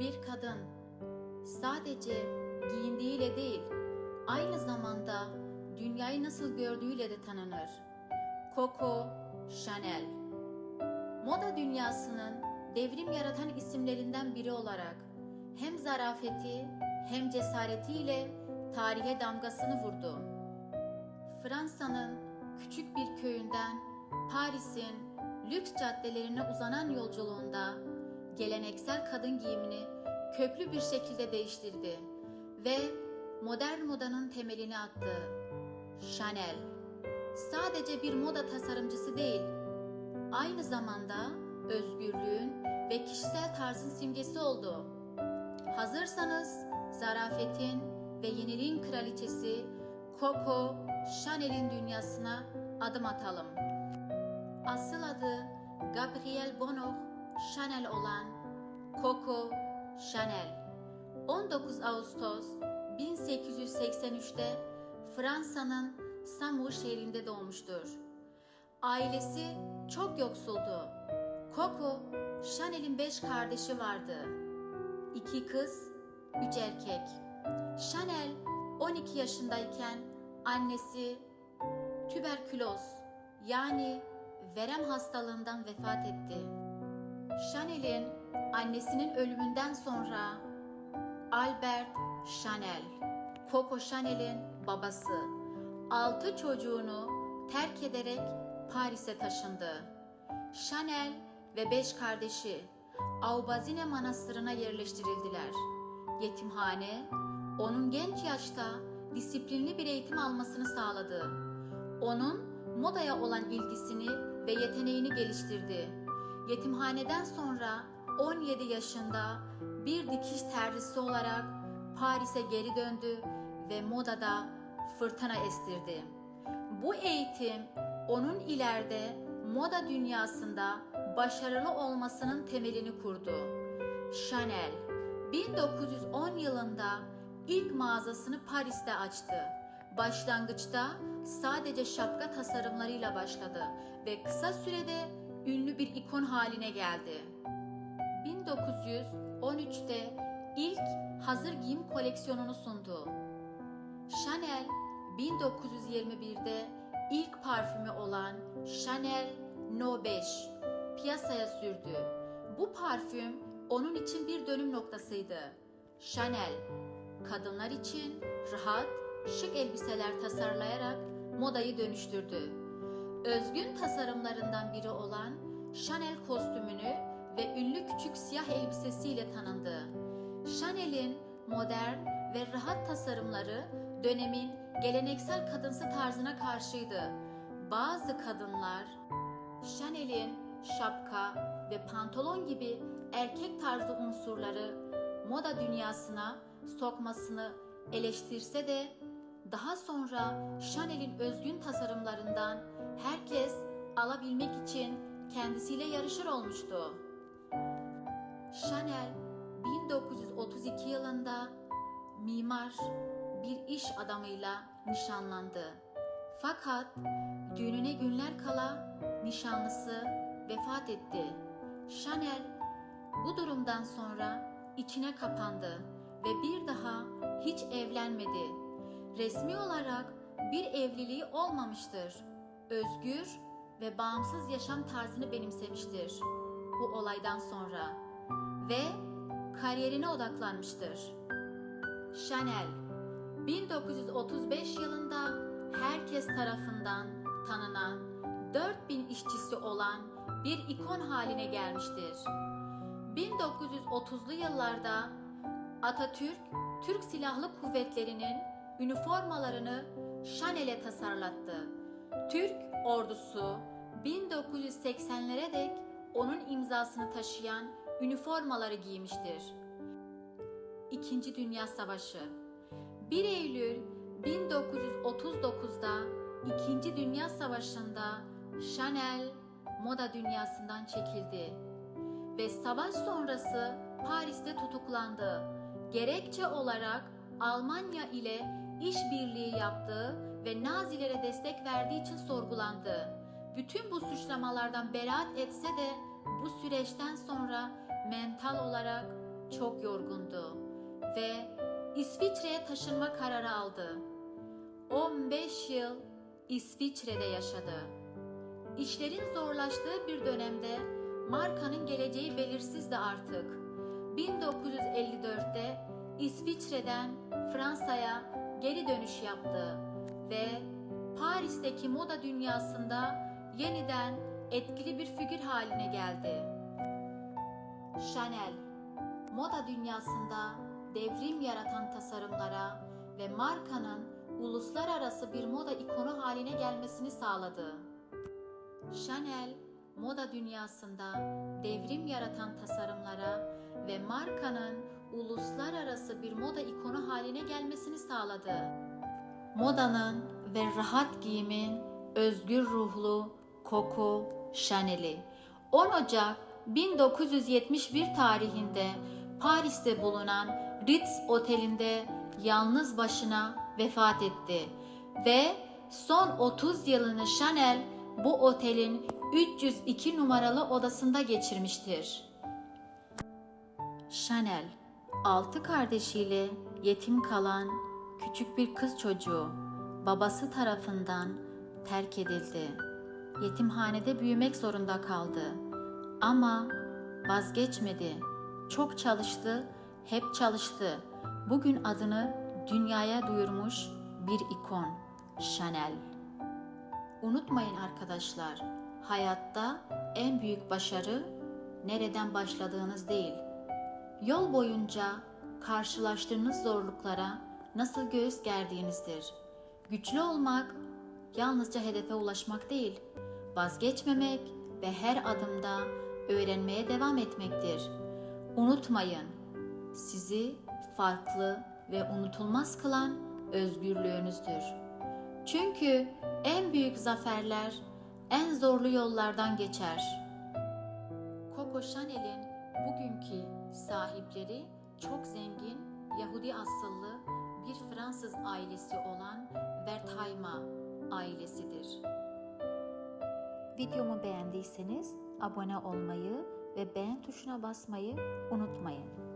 Bir kadın sadece giyindiğiyle değil, aynı zamanda dünyayı nasıl gördüğüyle de tanınır. Coco Chanel Moda dünyasının devrim yaratan isimlerinden biri olarak hem zarafeti hem cesaretiyle tarihe damgasını vurdu. Fransa'nın küçük bir köyünden Paris'in lüks caddelerine uzanan yolculuğunda geleneksel kadın giyimini köklü bir şekilde değiştirdi ve modern modanın temelini attı. Chanel sadece bir moda tasarımcısı değil, aynı zamanda özgürlüğün ve kişisel tarzın simgesi oldu. Hazırsanız zarafetin ve yeniliğin kraliçesi Coco Chanel'in dünyasına adım atalım. Asıl adı Gabrielle Bonheur Chanel olan Coco Chanel 19 Ağustos 1883'te Fransa'nın Saumur şehrinde doğmuştur. Ailesi çok yoksuldu. Coco, Chanel'in beş kardeşi vardı. İki kız, üç erkek. Chanel 12 yaşındayken annesi tüberküloz yani verem hastalığından vefat etti. Chanel'in annesinin ölümünden sonra Albert Chanel, Coco Chanel'in babası, altı çocuğunu terk ederek Paris'e taşındı. Chanel ve beş kardeşi Aubazine Manastırı'na yerleştirildiler. Yetimhane, onun genç yaşta disiplinli bir eğitim almasını sağladı. Onun modaya olan ilgisini ve yeteneğini geliştirdi. Yetimhaneden sonra 17 yaşında bir dikiş terzisi olarak Paris'e geri döndü ve modada fırtına estirdi. Bu eğitim onun ileride moda dünyasında başarılı olmasının temelini kurdu. Chanel 1910 yılında ilk mağazasını Paris'te açtı. Başlangıçta sadece şapka tasarımlarıyla başladı ve kısa sürede ünlü bir ikon haline geldi. 1913'te ilk hazır giyim koleksiyonunu sundu. Chanel 1921'de ilk parfümü olan Chanel No 5 piyasaya sürdü. Bu parfüm onun için bir dönüm noktasıydı. Chanel, kadınlar için rahat, şık elbiseler tasarlayarak modayı dönüştürdü. Özgün tasarımlarından biri olan Chanel kostümünü ve ünlü küçük siyah elbisesiyle tanındı. Chanel'in modern ve rahat tasarımları dönemin geleneksel kadınsı tarzına karşıydı. Bazı kadınlar Chanel'in şapka ve pantolon gibi erkek tarzı unsurları moda dünyasına sokmasını eleştirse de daha sonra Chanel'in özgün tasarımlarından herkes alabilmek için kendisiyle yarışır olmuştu. Chanel 1932 yılında mimar bir iş adamıyla nişanlandı. Fakat düğününe günler kala nişanlısı vefat etti. Chanel bu durumdan sonra içine kapandı ve bir daha hiç evlenmedi. Resmi olarak bir evliliği olmamıştır. Özgür ve bağımsız yaşam tarzını benimsemiştir bu olaydan sonra ve kariyerine odaklanmıştır. Chanel 1935 yılında herkes tarafından tanınan 4000 işçisi olan bir ikon haline gelmiştir. 1930'lu yıllarda Atatürk, Türk Silahlı Kuvvetleri'nin üniformalarını Chanel'e tasarlattı. Türk ordusu 1980'lere dek onun imzasını taşıyan üniformaları giymiştir. İkinci Dünya Savaşı 1 Eylül 1939'da İkinci Dünya Savaşı'nda Chanel moda dünyasından çekildi ve savaş sonrası Paris'te tutuklandı. Gerekçe olarak Almanya ile işbirliği yaptığı ve Nazilere destek verdiği için sorgulandı. Bütün bu suçlamalardan beraat etse de bu süreçten sonra mental olarak çok yorgundu ve İsviçre'ye taşınma kararı aldı. 15 yıl İsviçre'de yaşadı. İşlerin zorlaştığı bir dönemde markanın geleceği belirsizdi artık. 1954'te İsviçre'den Fransa'ya geri dönüş yaptı ve Paris'teki moda dünyasında yeniden etkili bir figür haline geldi. Chanel, moda dünyasında devrim yaratan tasarımlara ve markanın uluslararası bir moda ikonu haline gelmesini sağladı. Chanel, moda dünyasında devrim yaratan tasarımlara ve markanın uluslararası bir moda ikonu haline gelmesini sağladı. Modanın ve rahat giyimin özgür ruhlu Coco Chanel'i 10 Ocak 1971 tarihinde Paris'te bulunan Ritz Oteli'nde yalnız başına vefat etti ve son 30 yılını Chanel bu otelin 302 numaralı odasında geçirmiştir. Chanel, altı kardeşiyle yetim kalan küçük bir kız çocuğu babası tarafından terk edildi. Yetimhanede büyümek zorunda kaldı. Ama vazgeçmedi. Çok çalıştı, hep çalıştı. Bugün adını dünyaya duyurmuş bir ikon Chanel. Unutmayın arkadaşlar, hayatta en büyük başarı nereden başladığınız değil. Yol boyunca karşılaştığınız zorluklara nasıl göğüs gerdiğinizdir. Güçlü olmak yalnızca hedefe ulaşmak değil, vazgeçmemek ve her adımda öğrenmeye devam etmektir. Unutmayın, sizi farklı ve unutulmaz kılan özgürlüğünüzdür. Çünkü en büyük zaferler en zorlu yollardan geçer. Coco Chanel'in bugünkü sahipleri çok zengin Yahudi asıllı bir Fransız ailesi olan Wertheimer ailesidir. Videomu beğendiyseniz abone olmayı ve beğen tuşuna basmayı unutmayın.